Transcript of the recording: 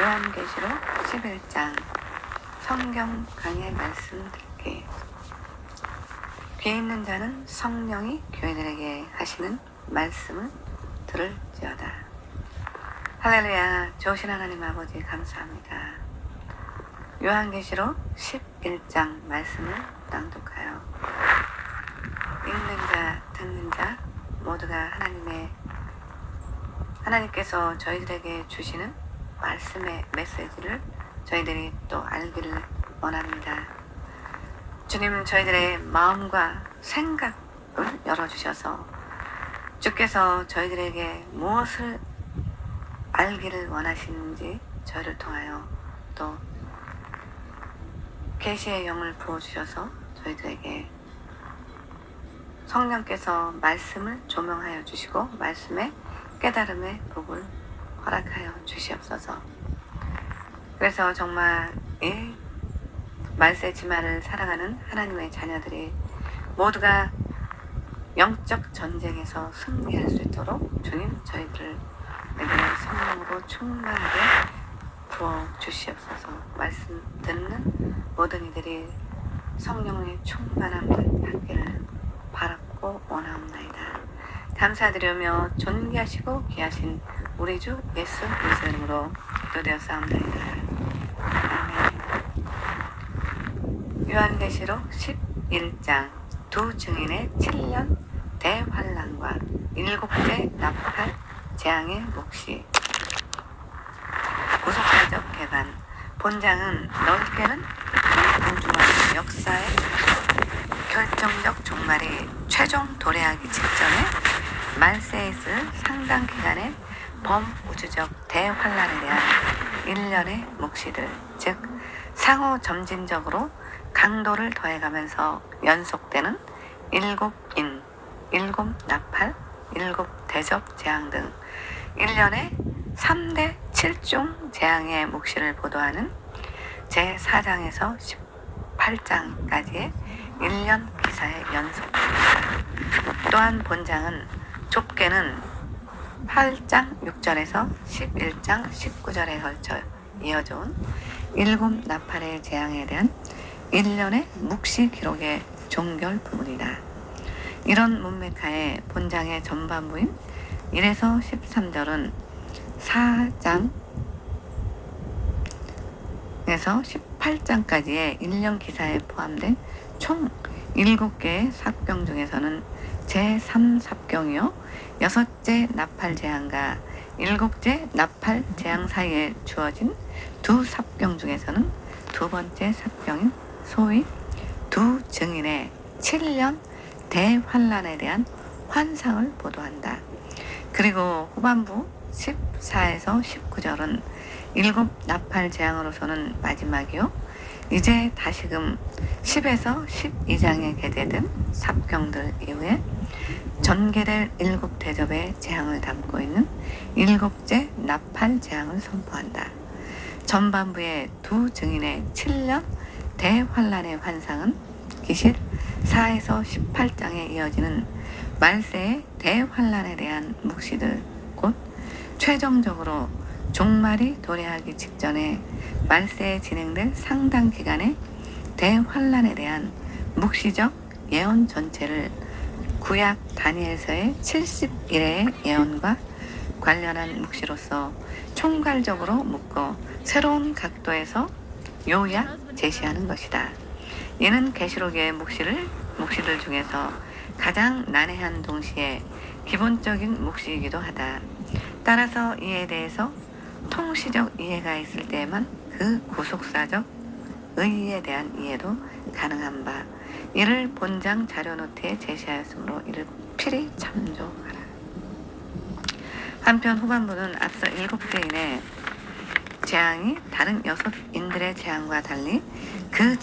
요한계시록 11장 성경 강의 말씀 듣기 귀 있는 자는 성령이 교회들에게 하시는 말씀을 들을지어다. 할렐루야 좋으신 하나님 아버지 감사합니다. 요한계시록 11장 말씀을 낭독하여 읽는 자 듣는 자 모두가 하나님의 하나님께서 저희들에게 주시는 말씀의 메시지를 저희들이 또 알기를 원합니다. 주님 저희들의 마음과 생각을 열어주셔서 주께서 저희들에게 무엇을 알기를 원하시는지 저희를 통하여 또 계시의 영을 부어주셔서 저희들에게 성령께서 말씀을 조명하여 주시고 말씀의 깨달음의 복을 허락하여 주시옵소서. 그래서 정말 이 말세 지마를 살아가는 하나님의 자녀들이 모두가 영적 전쟁에서 승리할 수 있도록 주님 저희들에게 성령으로 충만하게 부어 주시옵소서. 말씀 듣는 모든 이들이 성령의 충만함을 받기를 바랐고 원하옵나이다. 감사드리며 존귀하시고 귀하신 우리 주 예수 그리스도 이름으로 기도되었사옵나이다. 아멘. 요한계시록 11장 두 증인의 7년 대환란과 일곱째 나팔 재앙의 묵시 구속사적 개관 본장은 넓게는 우주와 역사의 결정적 종말이 최종 도래하기 직전에 있을 상당 기간의 범우주적 대환란에 대한 일련의 묵시들, 즉 상호 점진적으로 강도를 더해가면서 연속되는 일곱 인, 일곱 나팔, 일곱 대접 재앙 등 일련의 3대 7종 재앙의 묵시를 보도하는 제4장에서 18장까지의 1년 기사의 연속입니다. 또한 본장은 좁게는 8장 6절에서 11장 19절에 걸쳐 이어져 온 일곱 나팔의 재앙에 대한 1년의 묵시 기록의 종결 부분이다. 이런 문맥하에 본장의 전반부인 1에서 13절은 4장 에서 18장까지의 1년 기사에 포함된 총 7개의 삽경 중에서는 제3삽경이요 여섯째 나팔 재앙과 일곱째 나팔 재앙 사이에 주어진 두 삽경 중에서는 두 번째 삽경인 소위 두 증인의 7년 대환란에 대한 환상을 보도한다. 그리고 후반부 14에서 19절은 일곱 나팔 재앙으로서는 마지막이요. 이제 다시금 10에서 12장에 게재된 삽경들 이후에 전개될 일곱 대접의 재앙을 담고 있는 일곱째 나팔 재앙을 선포한다. 전반부의 두 증인의 7년 대환란의 환상은 기실 4에서 18장에 이어지는 말세의 대환란에 대한 묵시들 곧 최종적으로 종말이 도래하기 직전에 말세에 진행될 상당 기간의 대환란에 대한 묵시적 예언 전체를 구약 다니엘서의 71회의 예언과 관련한 묵시로서 총괄적으로 묶어 새로운 각도에서 요약 제시하는 것이다. 이는 계시록의 묵시를 묵시들 중에서 가장 난해한 동시에 기본적인 묵시이기도 하다. 따라서 이에 대해서 통시적 이해가 있을 때에만 그 구속사적 의의에 대한 이해도 가능한 바 이를 본장 자료 노트에 제시하였으므로 이를 필히 참조하라. 한편 후반부는 앞서 일곱 개인의 재앙이 다른 여섯 인들의 재앙과 달리 그